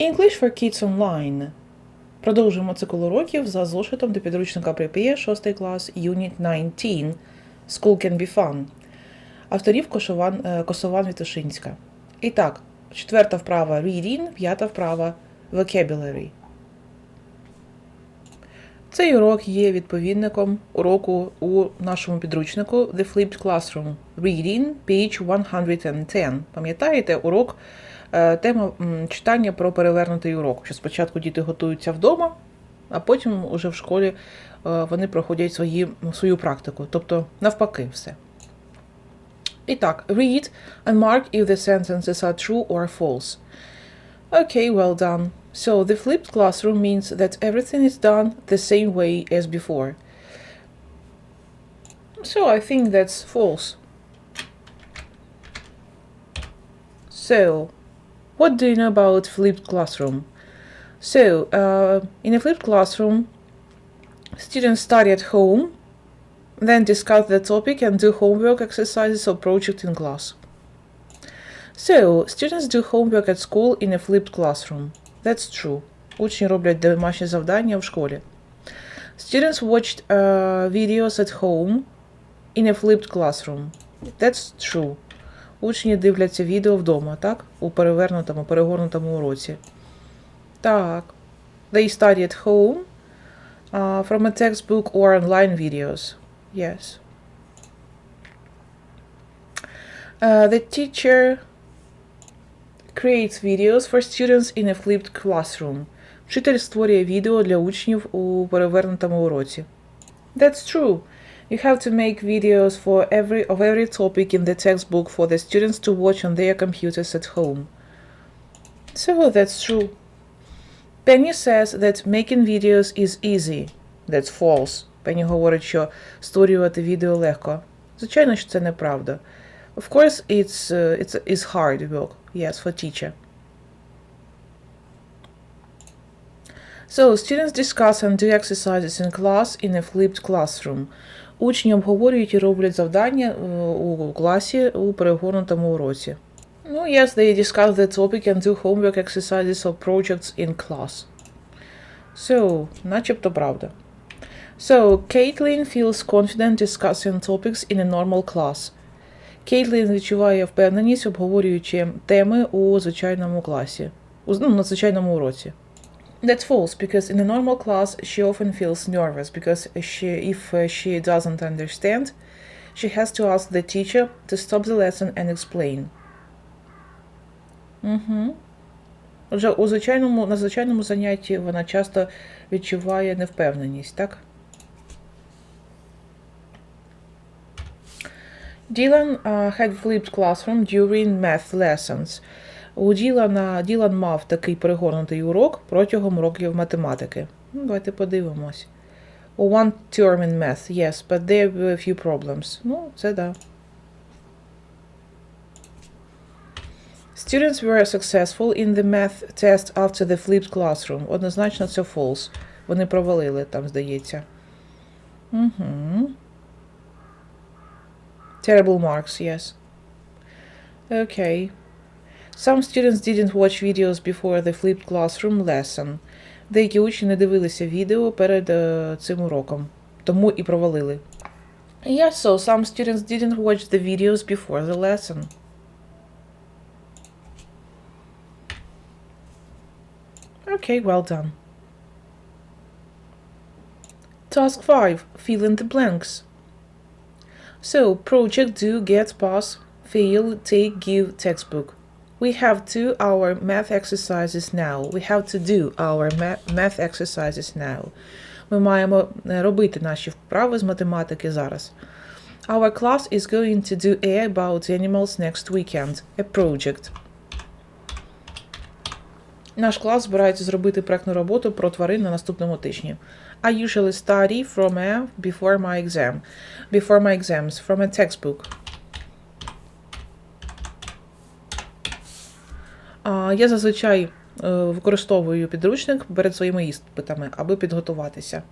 English for Kids Online. Продовжуємо цикл уроків за зошитом до підручника ППЄ 6 клас Unit 19 School can be fun. Авторів Кошован, е, Косован Вітушинська. І так, четверта вправа Reading, п'ята вправа Vocabulary. Цей урок є відповідником уроку у нашому підручнику The Flipped Classroom Reading, page 110. Пам'ятаєте, урок, тема читання про перевернутий урок. Що спочатку діти готуються вдома, а потім уже в школі е, вони проходять свої, свою практику. Тобто навпаки все. І так, read and mark if the sentences are true or false. Okay, well done. So the flipped classroom means that everything is done the same way as before. So I think that's false. So, what do you know about flipped classroom? So, uh, in a flipped classroom, students study at home, then discuss the topic and do homework exercises or project in class. So, students do homework at school in a flipped classroom. That's true. Учні роблять домашні завдання в школі. Students watched uh, videos at home in a flipped classroom. That's true. Учні дивляться відео вдома, так? У перевернутому, перегорнутому уроці. Так. They study at home uh, from a textbook or online videos. Yes. Uh, the teacher creates videos for students in a flipped classroom. Вчитель створює відео для учнів у перевернутому уроці. That's true. You have to make videos for every of every topic in the textbook for the students to watch on their computers at home. So that's true. Penny says that making videos is easy. That's false. Penny говорить, що створювати відео легко. Звичайно, що це неправда. Of course, it's, uh, it's, it's hard work. Yes, for teacher. So, students discuss and do exercises in class in a flipped classroom. Учні обговорюють і роблять завдання е, у класі у перегорнутому уроці. Ну, yes, they discuss the topic and do homework exercises or projects in class. So, начебто правда. So, Caitlin feels confident discussing topics in a normal class. Кейтлін відчуває впевненість, обговорюючи теми у звичайному класі, у, ну, на звичайному уроці. That's false, because in a normal class she often feels nervous because she, if uh, she doesn't understand, she has to ask the teacher to stop the lesson and explain. Угу. Отже, у звичайному, на звичайному занятті вона часто відчуває невпевненість, так? Dylan uh, had flipped classroom during math lessons. У Ділана, Ділан мав такий перегорнутий урок протягом уроків математики. Ну, давайте подивимось. One term in math, yes, but there were a few problems. Ну, це да. Students were successful in the math test after the flipped classroom. Однозначно це false. Вони провалили там, здається. Угу. Terrible marks, yes. Okay. Some students didn't watch videos before the flipped classroom lesson. Деякі учні не дивилися відео перед е, цим уроком, тому і провалили. Yes, so some students didn't watch the videos before the lesson. Okay, well done. Task 5. Fill in the blanks. So, project do, get, pass, fail, take, give, textbook. We have to our math exercises now. We have to do our ma- math exercises now. Ми маємо е, робити наші вправи з математики зараз. Our class is going to do a about animals next weekend. A project. Наш клас збирається зробити проектну роботу про тварин на наступному тижні. I usually study from a before my exam. Before my exams, from a textbook. Я зазвичай е, використовую підручник перед своїми іспитами, аби підготуватися.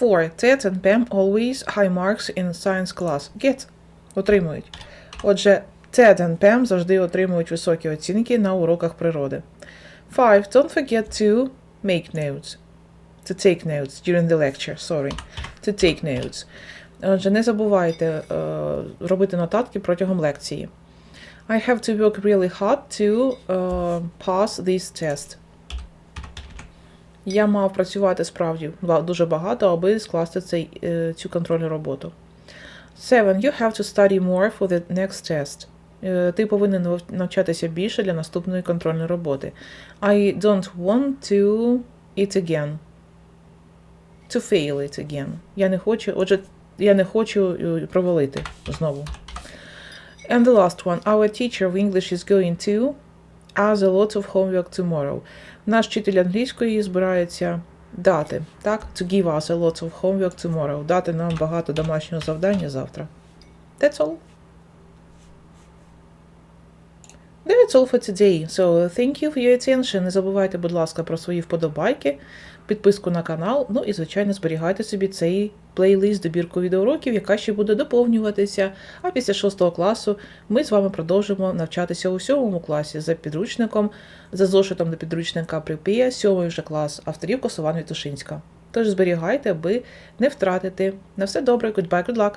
For Ted and Pam always high marks in science class. Get. Отримують. Отже, Ted and Pam завжди отримують високі оцінки на уроках природи. Five, don't forget to make notes. To take notes during the lecture, sorry. To take notes. Отже, не забувайте е, робити нотатки протягом лекції. I have to work really hard to е, pass this test. Я мав працювати справді дуже багато, аби скласти цей, е, цю контрольну роботу. Seven. You have to study more for the next test. Е, Ти повинен навчатися більше для наступної контрольної роботи. I don't want to it again. To fail it again. Я не хочу, отже, я не хочу е, провалити знову. And the last one. Our teacher of English is going to as a lot of homework tomorrow. Наш вчитель англійської збирається дати, так? To give us a lot of homework tomorrow. Дати нам багато домашнього завдання завтра. That's all. That's all for today. So, thank you for your attention. Не забувайте, будь ласка, про свої вподобайки, підписку на канал. Ну і, звичайно, зберігайте собі цей плейлист добірку відеоуроків, яка ще буде доповнюватися. А після 6 класу ми з вами продовжимо навчатися у 7 класі за підручником, за зошитом до підручника Припія, 7 вже клас, авторів Косован Вітушинська. Тож зберігайте, аби не втратити. На все добре, goodbye, good luck!